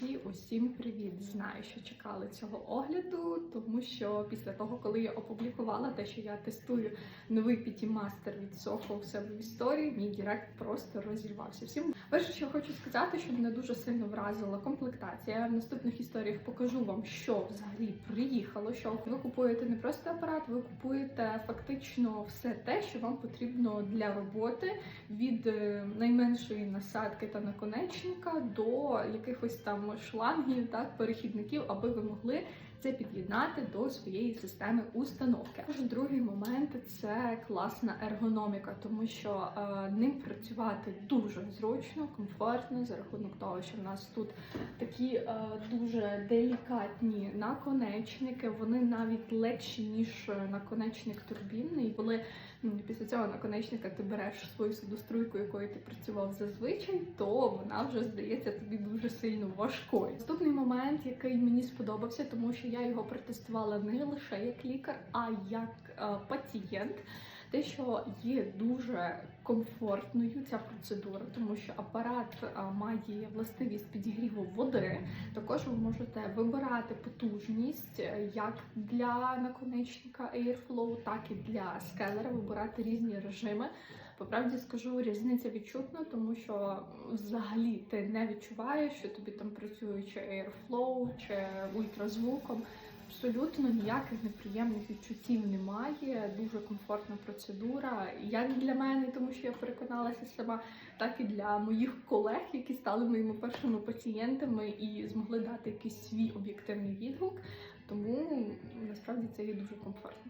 Друзі, усім привіт! Знаю, що чекали цього огляду, тому що після того, коли я опублікувала те, що я тестую новий Master від Soho у себе в історії, мій директ просто розірвався. Всім перше, що хочу сказати, що мене дуже сильно вразила комплектація. В наступних історіях покажу вам, що взагалі приїхало. Що ви купуєте не просто апарат, ви купуєте фактично все те, що вам потрібно для роботи від е, найменшої насадки та наконечника до якихось там шлангів, так перехідників, аби ви могли це під'єднати до своєї системи установки. Другий момент це класна ергономіка, тому що е, ним працювати дуже зручно, комфортно за рахунок того, що в нас тут такі е, дуже делікатні наконечники. Вони навіть легші ніж е, наконечник турбінний. Коли після цього наконечника ти береш свою судоструйку, якою ти працював зазвичай, то вона вже здається тобі дуже сильно важкою. Наступний момент, який мені сподобався, тому що я його протестувала не лише як лікар, а як е, пацієнт. Те, що є дуже комфортною ця процедура, тому що апарат е, має властивість підігріву води. Також ви можете вибирати потужність е, як для наконечника Airflow, так і для скелера, вибирати різні режими. По правді скажу, різниця відчутна, тому що взагалі ти не відчуваєш, що тобі там працює чи Airflow, чи ультразвуком. Абсолютно ніяких неприємних відчуттів немає. Дуже комфортна процедура. Як для мене, тому що я переконалася сама, так і для моїх колег, які стали моїми першими пацієнтами і змогли дати якийсь свій об'єктивний відгук. Тому насправді це є дуже комфортно.